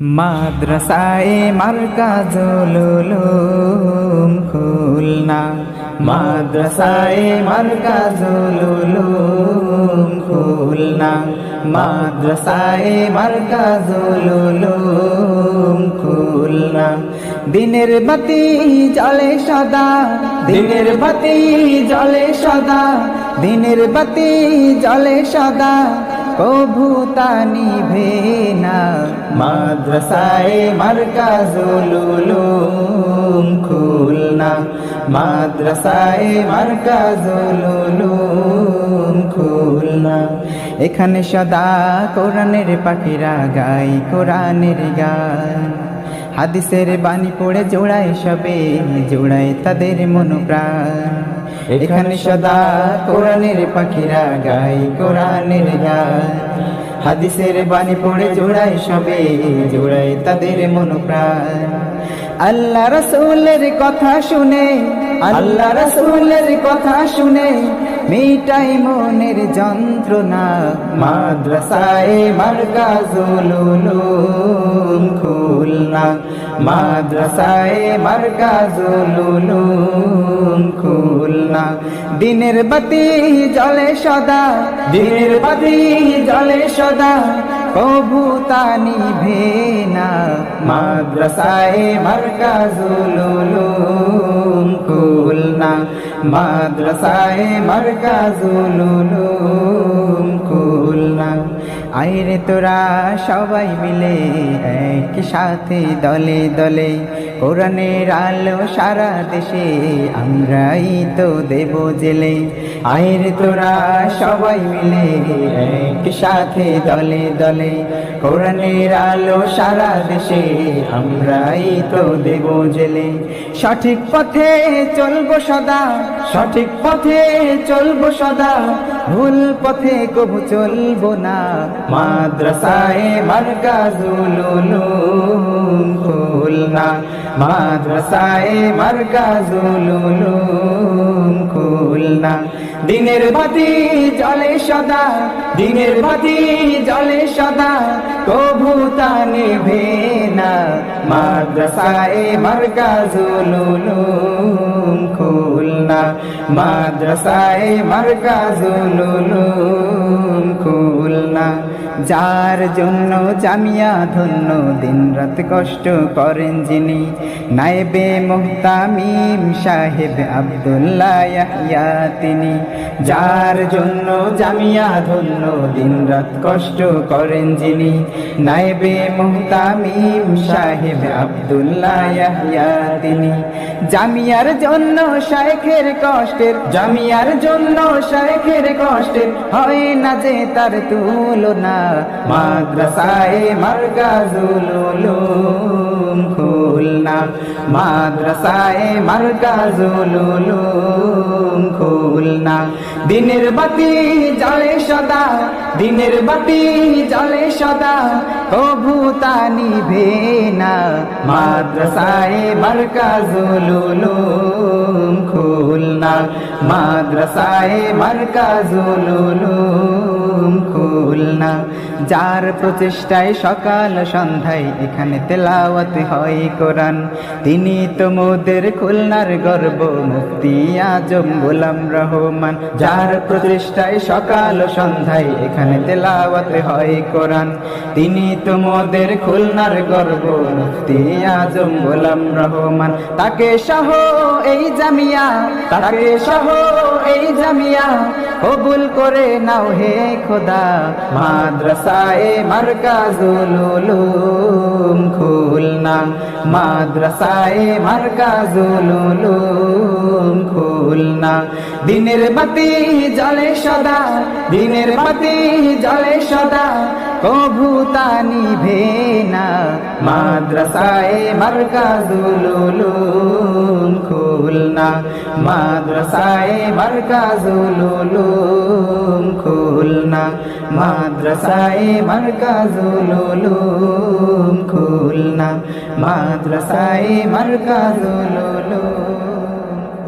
মাদ্রাসায় মার্কাজুলুলুম খুলনা। মাদ্রাসায় মার্কাজুলুলুম খুলনা। মাদ্রাসায় মার্কাজুলুলুম খুলনা। দিনের বাতি জলে সদা, দিনের বাতি জলে সদা, দিনের বাতি জলে সদা। কভু তা নিভে না। মাদ্রাসায় মার্কাজুলুলুম খুলনা মাদ্রাসায় মার্কাজুলুলুম খুলনা এখানে সদা কোরআনের পাখিরা গাই কোরআনের গান। হাদিসের বাণী পড়ে জোড়ায় সবে, জোড়ায় তাদের মনোপ্রাণ। এখানে সদা কোরআনের পাখিরা গাই কোরআনের গান হাদিসের বাণী পড়ে জোড়াই সবে, জোড়ায় তাদের মনোপ্রাণ আল্লাহ রসুলের কথা শুনে, আল্লাহ রসুলের কথা শুনে মিটাই মনের যন্ত্রণা, মাদ্রাসায় মার্কাজুলুলুম খুলনা, মাদ্রাসায় মার্কাজুলুলুম খুলনা। দিনের বাতি জলে সদা, দিনের বাতি জলে সদা কবু তা নিভে না। মাদ্রাসায় মার্কাজুলুলুম খুলনা। মাদ্রাসায় মার্কাজুলুলুম খুলনা। আইরে তোরা সবাই মিলে একসাথে দলে দলে কোরআনের আলো সারা দেশে, আমরাই তো দেব জেলে। আয়ের তোরা সবাই মিলে সাথে দলে দলে। কোরআনের আলো সারা দেশে, আমরাই তো দেব জেলে। সঠিক পথে চলবো সদা, সঠিক পথে চলবো সদা। ভুল পথে কবু চলবো না, মাদ্রাসায় মার্কাজুলুলুম খুলনা মাদ্রাসায় মার্কাজুলুলুম খুলনা। দিনের বাতি জলে সদা, দিনের বাতি জলে সদা কভু তা নেভে না। মাদ্রাসায় মার্কাজুলুলুম খুলনা, মাদ্রাসায় মার্কাজুলুলুম খুলনা। যার জন্য জামিয়া ধন্য দিন রাত কষ্ট করেন যিনি। নাইবে মোহতামিম সাহেব আবদুল্লাহ তিনি। যার জন্য জামিয়া ধন্য দিন রাত কষ্ট করেন যিনি। নাইবে মোহতামিম সাহেব আবদুল্লাহ তিনি। জামিয়ার জন্য শাইখের কষ্টের, জামিয়ার জন্য শাইখের কষ্টের, হয় না যে তার তুলনা। মাদ্রাসায় মার্কাজুলুলুম খুলনা। মাদ্রাসায় মার্কাজুলুলুম খুলনা। দিনের বাতি জলে সদা, দিনের বাতি জলে সদা কভু তা নিভে না, মাদ্রাসায় মার্কাজুলুলুম খুলনা মাদ্রাসায় মার্কাজুলুলুম খুলনা যার প্রচেষ্টায় সকাল সন্ধ্যায় এখানে তেলাওয়াত হয় কোরআন। তিনি তো মোদের খুলনার গর্ব মুক্তি আজম গোলাম রহমান। যার প্রচেষ্টায় সকাল সন্ধ্যায় এখানে তেলাওয়াত হয় কোরআন। তিনি তো মোদের খুলনার গর্ব মুক্তি আজম গোলাম রহমান। তাকে সহ এই জামিয়া, তাকে সহ এই জামিয়া, কবুল করে নাও হে খোদা। মাদ্রাসায় মার্কাজুলুলুম খুলনা। মাদ্রাসায় মার্কাজুলুলুম খুলনা। দিনের বাতি জলে সদা, দিনের বাতি জলে সদা কভু তা নিভে না মাদ্রাসায় মার্কাজুলুলুম খুলনা। মাদ্রাসায় মার্কাজুলুলুম খুলনা। মাদ্রাসায় মার্কাজুলুলুম খুলনা। মাদ্রাসায় মার্কাজুলুলুম